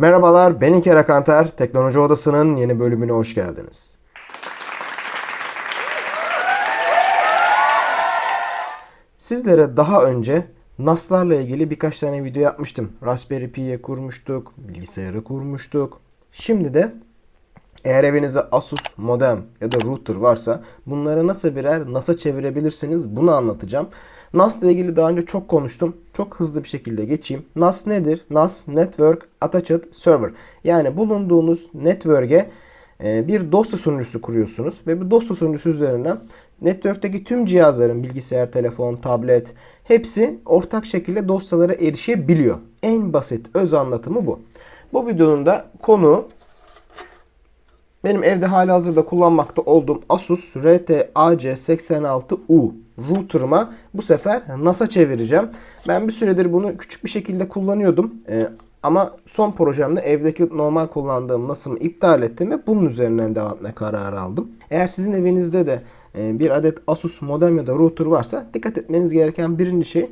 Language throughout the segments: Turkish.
Merhabalar, ben İlker Akanter. Teknoloji Odası'nın yeni bölümüne hoş geldiniz. Sizlere daha önce NAS'larla ilgili birkaç tane video yapmıştım. Raspberry Pi'ye kurmuştuk, bilgisayarı kurmuştuk. Şimdi de eğer evinizde Asus modem ya da router varsa bunları nasıl birer NAS'a çevirebilirsiniz bunu anlatacağım. NAS ile ilgili daha önce çok konuştum. Çok hızlı bir şekilde geçeyim. NAS nedir? NAS Network Attached Server. Yani bulunduğunuz network'e e, bir dosya sunucusu kuruyorsunuz ve bu dosya sunucusu üzerinden network'teki tüm cihazların bilgisayar, telefon, tablet hepsi ortak şekilde dosyalara erişebiliyor. En basit öz anlatımı bu. Bu videonun da konu benim evde hali hazırda kullanmakta olduğum Asus RT-AC86U router'ıma bu sefer NAS'a çevireceğim. Ben bir süredir bunu küçük bir şekilde kullanıyordum. Ee, ama son projemde evdeki normal kullandığım NAS'ımı iptal ettim ve bunun üzerinden devam etme kararı aldım. Eğer sizin evinizde de e, bir adet Asus modem ya da router varsa dikkat etmeniz gereken birinci şey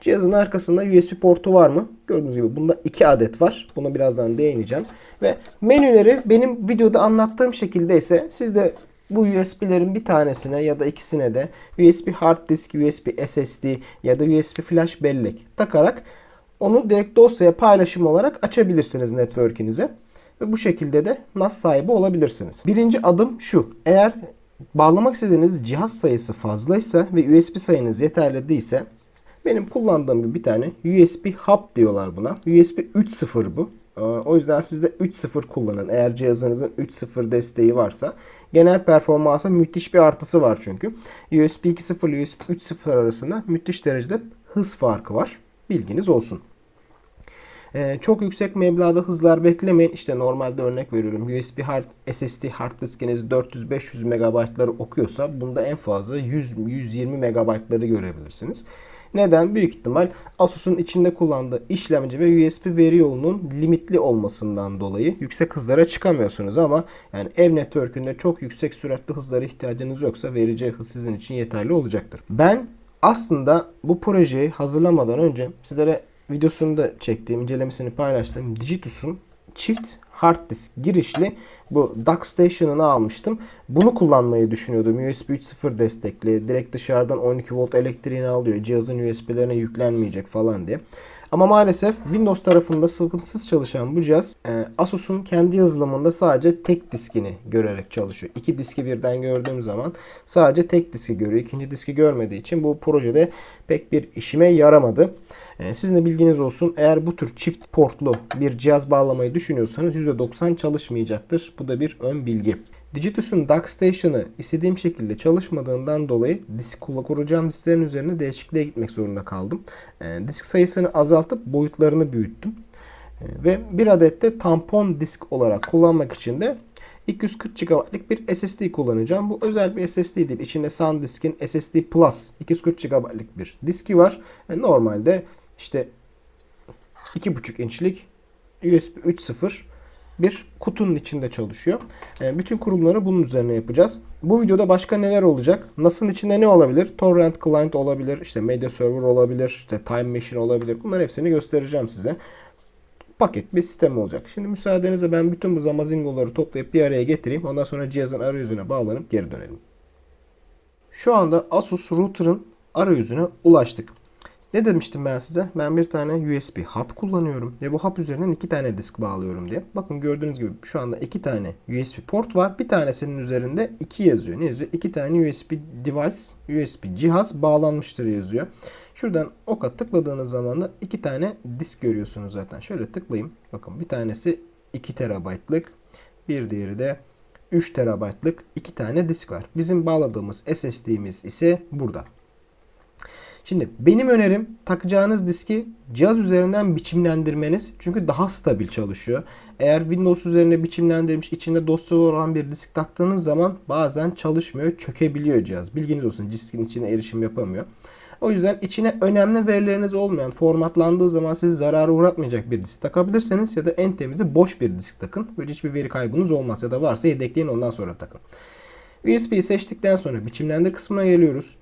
Cihazın arkasında USB portu var mı? Gördüğünüz gibi bunda 2 adet var. Buna birazdan değineceğim. Ve menüleri benim videoda anlattığım şekilde ise siz de bu USB'lerin bir tanesine ya da ikisine de USB hard disk, USB SSD ya da USB flash bellek takarak onu direkt dosyaya paylaşım olarak açabilirsiniz network'inize. Ve bu şekilde de NAS sahibi olabilirsiniz. Birinci adım şu. Eğer bağlamak istediğiniz cihaz sayısı fazlaysa ve USB sayınız yeterli değilse benim kullandığım bir tane USB hub diyorlar buna. USB 3.0 bu. Ee, o yüzden siz de 3.0 kullanın. Eğer cihazınızın 3.0 desteği varsa. Genel performansa müthiş bir artısı var çünkü. USB 2.0 ile USB 3.0 arasında müthiş derecede hız farkı var. Bilginiz olsun. Ee, çok yüksek meblağda hızlar beklemeyin. İşte normalde örnek veriyorum. USB hard, SSD hard diskiniz 400-500 megabaytları okuyorsa bunda en fazla 100-120 megabaytları görebilirsiniz. Neden? Büyük ihtimal Asus'un içinde kullandığı işlemci ve USB veri yolunun limitli olmasından dolayı yüksek hızlara çıkamıyorsunuz ama yani ev network'ünde çok yüksek süratli hızlara ihtiyacınız yoksa vereceği hız sizin için yeterli olacaktır. Ben aslında bu projeyi hazırlamadan önce sizlere videosunu da çektiğim, incelemesini paylaştığım Digitus'un çift hard disk girişli bu Dock Station'ını almıştım. Bunu kullanmayı düşünüyordum. USB 3.0 destekli. Direkt dışarıdan 12 volt elektriğini alıyor. Cihazın USB'lerine yüklenmeyecek falan diye. Ama maalesef Windows tarafında sıkıntısız çalışan bu cihaz e, Asus'un kendi yazılımında sadece tek diskini görerek çalışıyor. İki diski birden gördüğüm zaman sadece tek diski görüyor. İkinci diski görmediği için bu projede pek bir işime yaramadı. E, sizin de bilginiz olsun. Eğer bu tür çift portlu bir cihaz bağlamayı düşünüyorsanız %90 çalışmayacaktır. Bu da bir ön bilgi. Digitus'un DockStation'ı istediğim şekilde çalışmadığından dolayı disk kuracağım disklerin üzerine değişikliğe gitmek zorunda kaldım. E, disk sayısını azaltıp boyutlarını büyüttüm. E, ve bir adet de tampon disk olarak kullanmak için de 240 GB'lık bir SSD kullanacağım. Bu özel bir SSD değil. İçinde SanDisk'in SSD Plus 240 GB'lık bir diski var. E, normalde işte 2.5 inçlik USB 3.0 bir kutunun içinde çalışıyor. E, bütün kurumları bunun üzerine yapacağız. Bu videoda başka neler olacak? NAS'ın içinde ne olabilir? Torrent Client olabilir, işte Media Server olabilir, işte Time Machine olabilir. Bunların hepsini göstereceğim size. Paket bir sistem olacak. Şimdi müsaadenizle ben bütün bu zamazingoları toplayıp bir araya getireyim. Ondan sonra cihazın arayüzüne bağlanıp geri dönelim. Şu anda Asus router'ın arayüzüne ulaştık. Ne demiştim ben size? Ben bir tane USB hub kullanıyorum ve bu hub üzerinden iki tane disk bağlıyorum diye. Bakın gördüğünüz gibi şu anda iki tane USB port var. Bir tanesinin üzerinde 2 yazıyor. Ne yazıyor? İki tane USB device, USB cihaz bağlanmıştır yazıyor. Şuradan oka tıkladığınız zaman da iki tane disk görüyorsunuz zaten. Şöyle tıklayayım. Bakın bir tanesi 2 terabaytlık, bir diğeri de 3 terabaytlık iki tane disk var. Bizim bağladığımız SSD'miz ise burada. Şimdi benim önerim takacağınız diski cihaz üzerinden biçimlendirmeniz. Çünkü daha stabil çalışıyor. Eğer Windows üzerine biçimlendirilmiş içinde dosyalı olan bir disk taktığınız zaman bazen çalışmıyor, çökebiliyor cihaz. Bilginiz olsun diskin içine erişim yapamıyor. O yüzden içine önemli verileriniz olmayan, formatlandığı zaman sizi zarara uğratmayacak bir disk takabilirsiniz. Ya da en temizi boş bir disk takın. Böyle hiçbir veri kaybınız olmaz. Ya da varsa yedekleyin ondan sonra takın. USB'yi seçtikten sonra biçimlendir kısmına geliyoruz.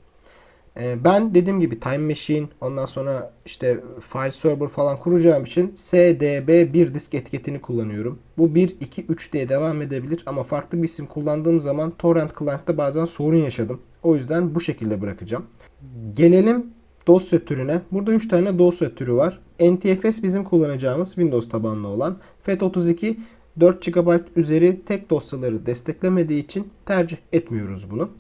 Ee, ben dediğim gibi Time Machine ondan sonra işte file server falan kuracağım için SDB1 disk etiketini kullanıyorum. Bu 1, 2, 3 diye devam edebilir ama farklı bir isim kullandığım zaman Torrent Client'ta bazen sorun yaşadım. O yüzden bu şekilde bırakacağım. Gelelim dosya türüne. Burada 3 tane dosya türü var. NTFS bizim kullanacağımız Windows tabanlı olan. FAT32 4 GB üzeri tek dosyaları desteklemediği için tercih etmiyoruz bunu.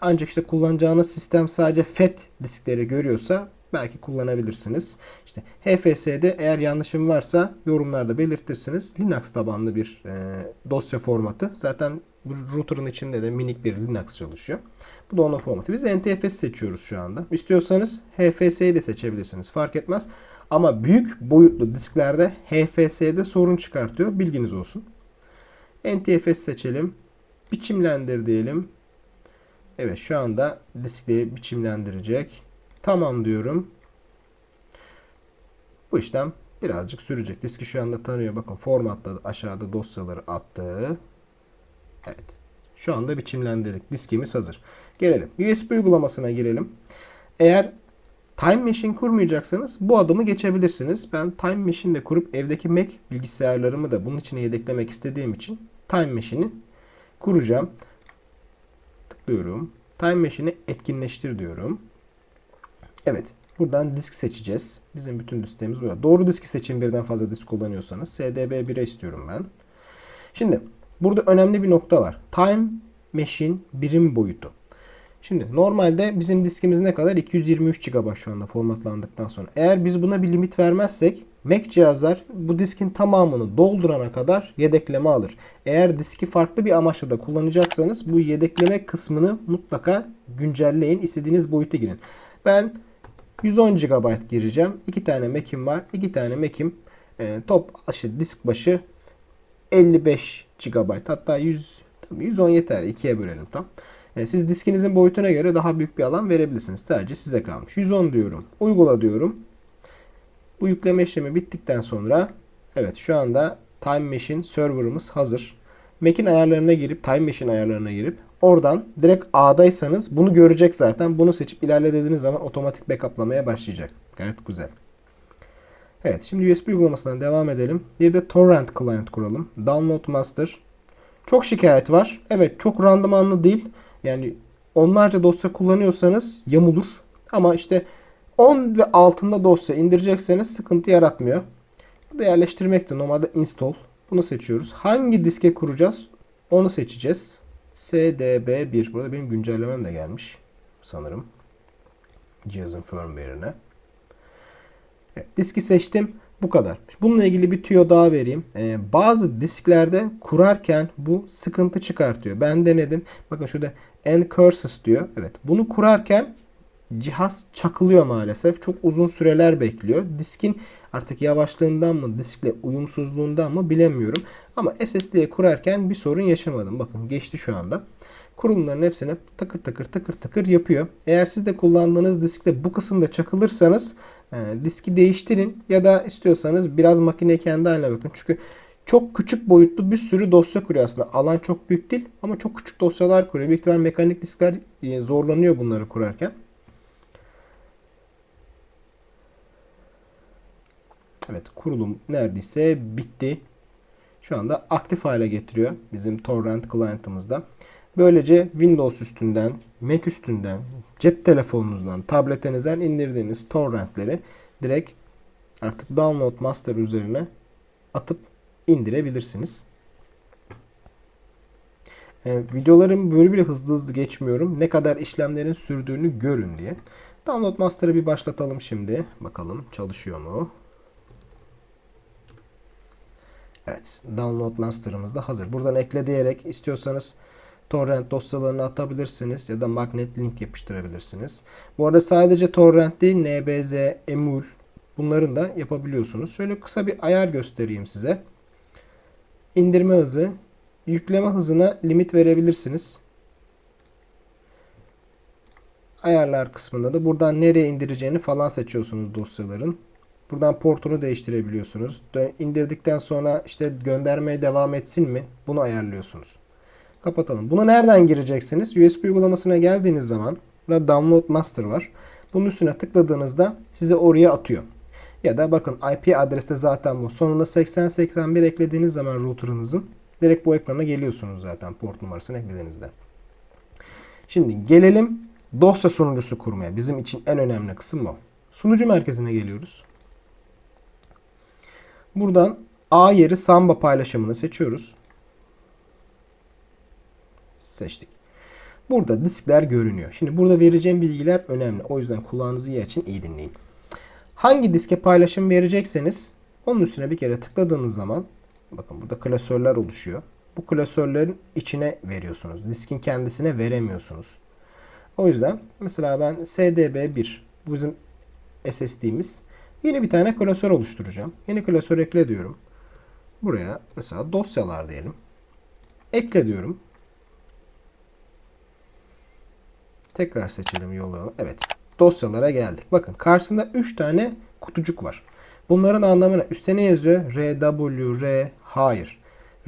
Ancak işte kullanacağınız sistem sadece FAT diskleri görüyorsa belki kullanabilirsiniz. İşte HFS'de eğer yanlışım varsa yorumlarda belirtirsiniz. Linux tabanlı bir e, dosya formatı. Zaten router'ın içinde de minik bir Linux çalışıyor. Bu da onun formatı. Biz NTFS seçiyoruz şu anda. İstiyorsanız HFS'yi de seçebilirsiniz. Fark etmez. Ama büyük boyutlu disklerde HFS'de sorun çıkartıyor. Bilginiz olsun. NTFS seçelim. Biçimlendir diyelim. Evet şu anda diskliği biçimlendirecek. Tamam diyorum. Bu işlem birazcık sürecek. Diski şu anda tanıyor. Bakın formatladı. Aşağıda dosyaları attı. Evet. Şu anda biçimlendirdik. Diskimiz hazır. Gelelim. USB uygulamasına girelim. Eğer Time Machine kurmayacaksanız bu adımı geçebilirsiniz. Ben Time Machine'de kurup evdeki Mac bilgisayarlarımı da bunun içine yedeklemek istediğim için Time Machine'i kuracağım. Tıklıyorum. Time Machine'i etkinleştir diyorum. Evet. Buradan disk seçeceğiz. Bizim bütün disklerimiz burada. Doğru diski seçin birden fazla disk kullanıyorsanız. SDB1'e istiyorum ben. Şimdi burada önemli bir nokta var. Time Machine birim boyutu. Şimdi normalde bizim diskimiz ne kadar? 223 GB şu anda formatlandıktan sonra. Eğer biz buna bir limit vermezsek Mac cihazlar bu diskin tamamını doldurana kadar yedekleme alır. Eğer diski farklı bir amaçla da kullanacaksanız bu yedekleme kısmını mutlaka güncelleyin. İstediğiniz boyuta girin. Ben 110 GB gireceğim. 2 tane Mac'im var. 2 tane Mac'im e, top işte disk başı 55 GB. Hatta 100 tabii 110 yeter. 2'ye bölelim tam. E, siz diskinizin boyutuna göre daha büyük bir alan verebilirsiniz. Tercih size kalmış. 110 diyorum. Uygula diyorum. Bu yükleme işlemi bittikten sonra evet şu anda Time Machine serverımız hazır. Mac'in ayarlarına girip Time Machine ayarlarına girip oradan direkt A'daysanız bunu görecek zaten. Bunu seçip ilerle dediğiniz zaman otomatik backuplamaya başlayacak. Gayet güzel. Evet şimdi USB uygulamasından devam edelim. Bir de Torrent Client kuralım. Download Master. Çok şikayet var. Evet çok randımanlı değil. Yani onlarca dosya kullanıyorsanız yamulur. Ama işte 10 ve altında dosya indirecekseniz sıkıntı yaratmıyor. Bu da yerleştirmekte normalde install. Bunu seçiyoruz. Hangi diske kuracağız? Onu seçeceğiz. SDB1. Burada benim güncellemem de gelmiş. Sanırım. Cihazın firmware'ine. Evet, diski seçtim. Bu kadar. Bununla ilgili bir tüyo daha vereyim. Ee, bazı disklerde kurarken bu sıkıntı çıkartıyor. Ben denedim. Bakın şurada N curses diyor. Evet. Bunu kurarken cihaz çakılıyor maalesef. Çok uzun süreler bekliyor. Diskin artık yavaşlığından mı, diskle uyumsuzluğundan mı bilemiyorum. Ama SSD'ye kurarken bir sorun yaşamadım. Bakın geçti şu anda. Kurulumların hepsini takır takır takır takır yapıyor. Eğer siz de kullandığınız diskte bu kısımda çakılırsanız e, diski değiştirin ya da istiyorsanız biraz makine kendi haline bakın. Çünkü çok küçük boyutlu bir sürü dosya kuruyor aslında. Alan çok büyük değil ama çok küçük dosyalar kuruyor. Büyük ihtimal mekanik diskler e, zorlanıyor bunları kurarken. Evet kurulum neredeyse bitti. Şu anda aktif hale getiriyor bizim torrent client'ımızda. Böylece Windows üstünden, Mac üstünden, cep telefonunuzdan, tabletinizden indirdiğiniz torrentleri direkt artık Download Master üzerine atıp indirebilirsiniz. Ee, videolarım böyle bile hızlı hızlı geçmiyorum. Ne kadar işlemlerin sürdüğünü görün diye. Download Master'ı bir başlatalım şimdi. Bakalım çalışıyor mu? Evet. Download Master'ımız da hazır. Buradan ekle diyerek istiyorsanız torrent dosyalarını atabilirsiniz ya da magnet link yapıştırabilirsiniz. Bu arada sadece torrent değil NBZ, emul bunların da yapabiliyorsunuz. Şöyle kısa bir ayar göstereyim size. İndirme hızı, yükleme hızına limit verebilirsiniz. Ayarlar kısmında da buradan nereye indireceğini falan seçiyorsunuz dosyaların. Buradan portunu değiştirebiliyorsunuz. İndirdikten sonra işte göndermeye devam etsin mi? Bunu ayarlıyorsunuz. Kapatalım. Buna nereden gireceksiniz? USB uygulamasına geldiğiniz zaman Burada Download Master var. Bunun üstüne tıkladığınızda sizi oraya atıyor. Ya da bakın IP adresi de zaten bu. Sonunda 8081 eklediğiniz zaman router'ınızın direkt bu ekrana geliyorsunuz zaten port numarasını eklediğinizde. Şimdi gelelim dosya sunucusu kurmaya. Bizim için en önemli kısım bu. Sunucu merkezine geliyoruz. Buradan A yeri Samba paylaşımını seçiyoruz. Seçtik. Burada diskler görünüyor. Şimdi burada vereceğim bilgiler önemli. O yüzden kulağınızı iyi açın, iyi dinleyin. Hangi diske paylaşım verecekseniz onun üstüne bir kere tıkladığınız zaman bakın burada klasörler oluşuyor. Bu klasörlerin içine veriyorsunuz. Diskin kendisine veremiyorsunuz. O yüzden mesela ben SDB1 bu bizim SSD'miz. Yeni bir tane klasör oluşturacağım. Yeni klasör ekle diyorum. Buraya mesela dosyalar diyelim. Ekle diyorum. Tekrar seçelim yolu. Evet. Dosyalara geldik. Bakın karşısında 3 tane kutucuk var. Bunların anlamına üstte ne yazıyor? R, W, R, hayır.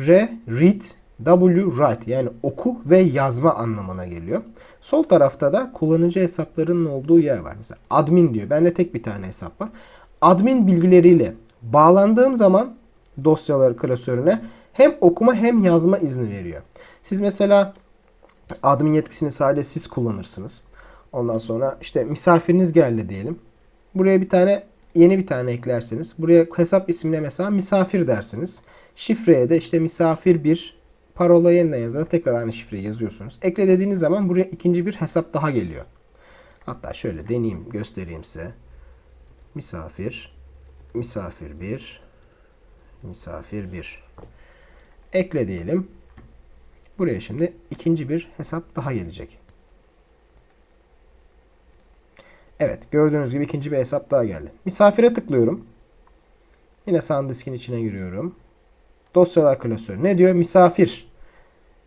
R, read, W, write yani oku ve yazma anlamına geliyor. Sol tarafta da kullanıcı hesaplarının olduğu yer var. Mesela admin diyor. Bende tek bir tane hesap var. Admin bilgileriyle bağlandığım zaman dosyaları klasörüne hem okuma hem yazma izni veriyor. Siz mesela admin yetkisini sadece siz kullanırsınız. Ondan sonra işte misafiriniz geldi diyelim. Buraya bir tane yeni bir tane eklersiniz. Buraya hesap ismine mesela misafir dersiniz. Şifreye de işte misafir bir parola yeniden yazar. Tekrar aynı şifreyi yazıyorsunuz. Ekle dediğiniz zaman buraya ikinci bir hesap daha geliyor. Hatta şöyle deneyeyim göstereyim size. Misafir misafir bir misafir bir ekle diyelim. Buraya şimdi ikinci bir hesap daha gelecek. Evet gördüğünüz gibi ikinci bir hesap daha geldi. Misafire tıklıyorum. Yine SanDisk'in içine giriyorum. Dosyalar klasörü. Ne diyor? Misafir.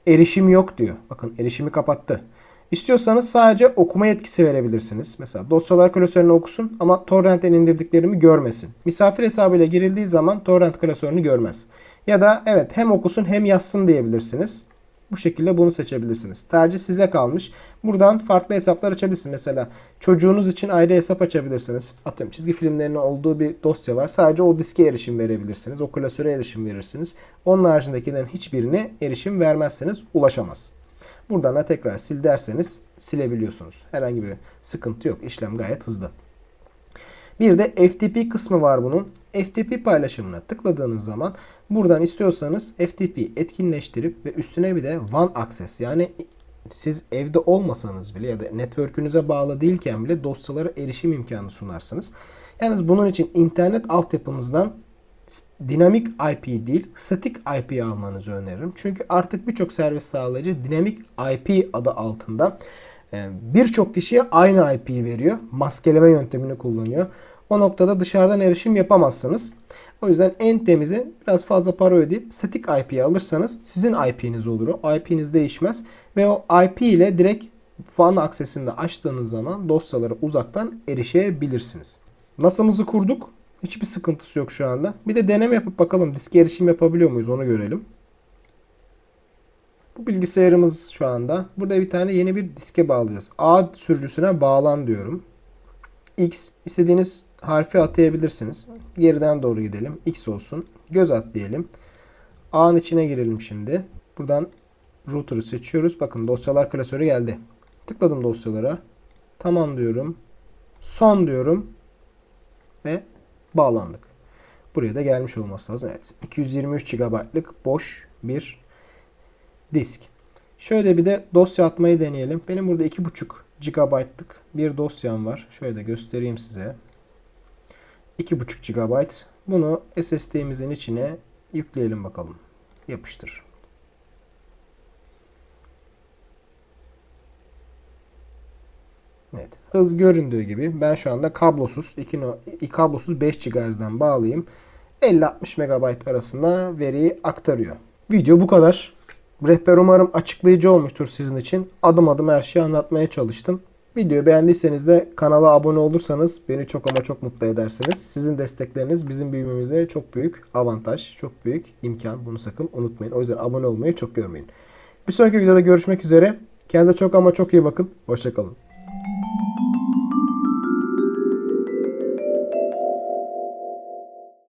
Erişim yok diyor. Bakın erişimi kapattı. İstiyorsanız sadece okuma yetkisi verebilirsiniz. Mesela dosyalar klasörünü okusun ama torrentten indirdiklerimi görmesin. Misafir hesabıyla girildiği zaman torrent klasörünü görmez. Ya da evet hem okusun hem yazsın diyebilirsiniz. Bu şekilde bunu seçebilirsiniz. Tercih size kalmış. Buradan farklı hesaplar açabilirsiniz. Mesela çocuğunuz için ayrı hesap açabilirsiniz. Atıyorum çizgi filmlerinin olduğu bir dosya var. Sadece o diske erişim verebilirsiniz. O klasöre erişim verirsiniz. Onun haricindekilerin hiçbirine erişim vermezseniz ulaşamaz. Buradan da tekrar sil derseniz silebiliyorsunuz. Herhangi bir sıkıntı yok. İşlem gayet hızlı. Bir de FTP kısmı var bunun. FTP paylaşımına tıkladığınız zaman buradan istiyorsanız FTP etkinleştirip ve üstüne bir de One Access yani siz evde olmasanız bile ya da network'ünüze bağlı değilken bile dosyalara erişim imkanı sunarsınız. Yalnız bunun için internet altyapınızdan dinamik IP değil, statik IP almanızı öneririm. Çünkü artık birçok servis sağlayıcı dinamik IP adı altında e, birçok kişiye aynı IP'yi veriyor. Maskeleme yöntemini kullanıyor. O noktada dışarıdan erişim yapamazsınız. O yüzden en temizi biraz fazla para ödeyip statik IP'yi alırsanız sizin IP'niz olur. O IP'niz değişmez ve o IP ile direkt fan aksesinde açtığınız zaman dosyalara uzaktan erişebilirsiniz. NASA'mızı kurduk. Hiçbir sıkıntısı yok şu anda. Bir de deneme yapıp bakalım diske erişim yapabiliyor muyuz onu görelim. Bu bilgisayarımız şu anda. Burada bir tane yeni bir diske bağlayacağız. A sürücüsüne bağlan diyorum. X istediğiniz harfi atayabilirsiniz. Geriden doğru gidelim. X olsun. Göz at diyelim. A'nın içine girelim şimdi. Buradan router'ı seçiyoruz. Bakın dosyalar klasörü geldi. Tıkladım dosyalara. Tamam diyorum. Son diyorum. Ve bağlandık. Buraya da gelmiş olması lazım. Evet. 223 GB'lık boş bir disk. Şöyle bir de dosya atmayı deneyelim. Benim burada 2.5 GB'lık bir dosyam var. Şöyle de göstereyim size. 2.5 GB. Bunu SSD'mizin içine yükleyelim bakalım. Yapıştır. Evet. Hız göründüğü gibi ben şu anda kablosuz 2 no, kablosuz 5 GHz'den bağlayayım. 50-60 MB arasında veriyi aktarıyor. Video bu kadar. Rehber umarım açıklayıcı olmuştur sizin için. Adım adım her şeyi anlatmaya çalıştım. Videoyu beğendiyseniz de kanala abone olursanız beni çok ama çok mutlu edersiniz. Sizin destekleriniz bizim büyümemize çok büyük avantaj, çok büyük imkan. Bunu sakın unutmayın. O yüzden abone olmayı çok görmeyin. Bir sonraki videoda görüşmek üzere. Kendinize çok ama çok iyi bakın. Hoşçakalın.